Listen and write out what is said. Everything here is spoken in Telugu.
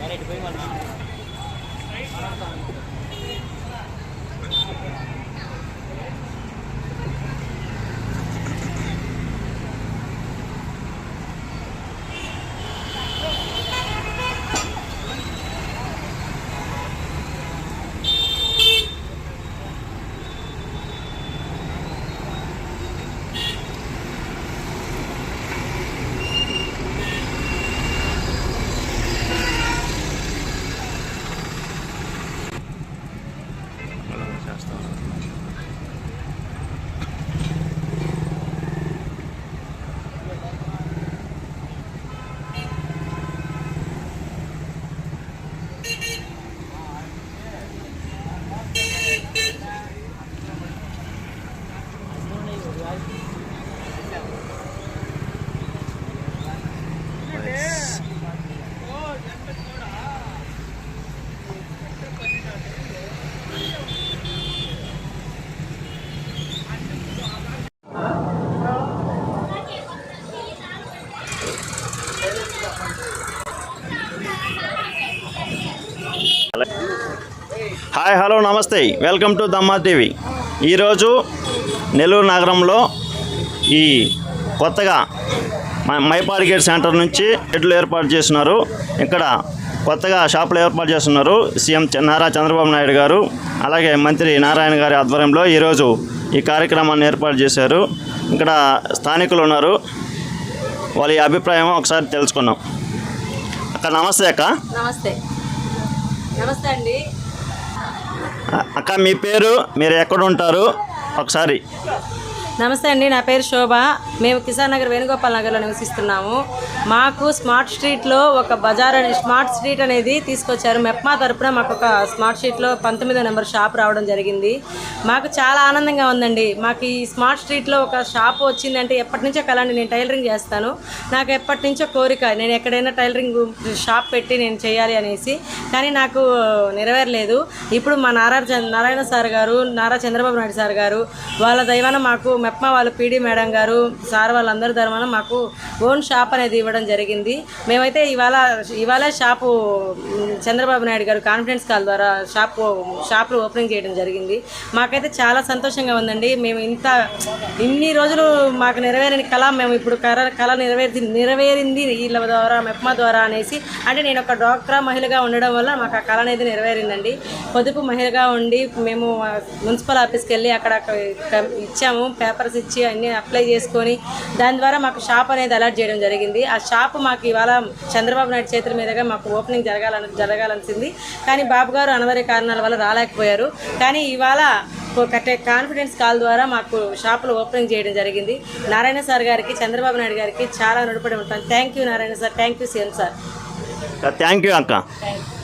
మరి ఇటు పోయి హాయ్ హలో నమస్తే. Welcome to Dhamma TV. ఈరోజు నెల్లూరు నగరంలో ఈ కొత్తగా మైపాడి గేట్ సెంటర్ నుంచి షెడ్లు ఏర్పాటు చేస్తున్నారు. ఇక్కడ కొత్తగా షాపులు ఏర్పాటు చేస్తున్నారు. సీఎం నారా చంద్రబాబు నాయుడు గారు అలాగే మంత్రి నారాయణ గారి ఆధ్వర్యంలో ఈరోజు ఈ కార్యక్రమాన్ని ఏర్పాటు చేశారు. ఇక్కడ స్థానికులు ఉన్నారు. వాళ్ళ అభిప్రాయం ఒకసారి తెలుసుకున్నాం అక్క నమస్తే అక్క. నమస్తే. నమస్తే అండి. అక్క మీ పేరు మీరు ఎక్కడ ఉంటారు? ఒకసారి. నమస్తే అండి నా పేరు శోభ. మేము కిసాన్ నగర్ వేణుగోపాల్ నగర్లో నివసిస్తున్నాము. మాకు స్మార్ట్ స్ట్రీట్లో ఒక బజార్ అనే స్మార్ట్ స్ట్రీట్ అనేది తీసుకొచ్చారు. మెప్మా తరపున మాకు ఒక స్మార్ట్ స్ట్రీట్లో పంతొమ్మిదో నెంబర్ షాప్ రావడం జరిగింది. మాకు చాలా ఆనందంగా ఉందండి. మాకు ఈ స్మార్ట్ స్ట్రీట్లో ఒక షాప్ వచ్చిందంటే ఎప్పటి నుంచో కలండి నేను టైలరింగ్ చేస్తాను. నాకు ఎప్పటి నుంచో కోరిక నేను ఎక్కడైనా టైలరింగ్ షాప్ పెట్టి నేను చేయాలి అనేసి. కానీ నాకు నెరవేరలేదు. ఇప్పుడు మా నారా నారాయణ సార్ గారు నారా చంద్రబాబు నాయుడు సార్ గారు వాళ్ళ దైవాన మాకు మెప్మా వాళ్ళ పీడీ మేడం గారు సార్ వాళ్ళందరి ధర్మాన మాకు ఓన్ షాప్ అనేది ఇవ్వడం జరిగింది. మేమైతే ఇవాళ ఇవాళ shop Chandrababu Naidu garu confidence call ద్వారా షాపు షాపులు ఓపెనింగ్ చేయడం జరిగింది. మాకైతే చాలా సంతోషంగా ఉందండి. మేము ఇంత ఇన్ని రోజులు మాకు నెరవేరని కళ మేము ఇప్పుడు కళ కళ నెరవేరి నెరవేరింది వీళ్ళ ద్వారా మెప్మా ద్వారా అనేసి అంటే నేను ఒక డాక్టరా మహిళగా ఉండడం వల్ల మాకు ఆ కళ అనేది నెరవేరిందండి. పొదుపు మహిళగా ఉండి మేము మున్సిపల్ ఆఫీస్కి వెళ్ళి అక్కడ ఇచ్చాము పేపర్స్ ఇచ్చి అన్నీ అప్లై చేసుకొని దాని ద్వారా మాకు షాప్ అనేది అలా అలాట్ చేయడం జరిగింది. ఆ షాప్ మాకు ఇవాళ చంద్రబాబు నాయుడు చేతుల మీదుగా మాకు ఓపెనింగ్ జరగాలని జరగాల్సింది కానీ బాబు గారు అనవరే కారణాల వల్ల రాలేకపోయారు. కానీ ఇవాళ కట్టే కాన్ఫిడెన్స్ కాల్ ద్వారా మాకు షాపులు ఓపెనింగ్ చేయడం జరిగింది. నారాయణ సార్ గారికి చంద్రబాబు నాయుడు గారికి చాలా నడుపడి ఉంటాను thank you Narayana sir. Thank you CM sir. Thank you అక్క. Thank you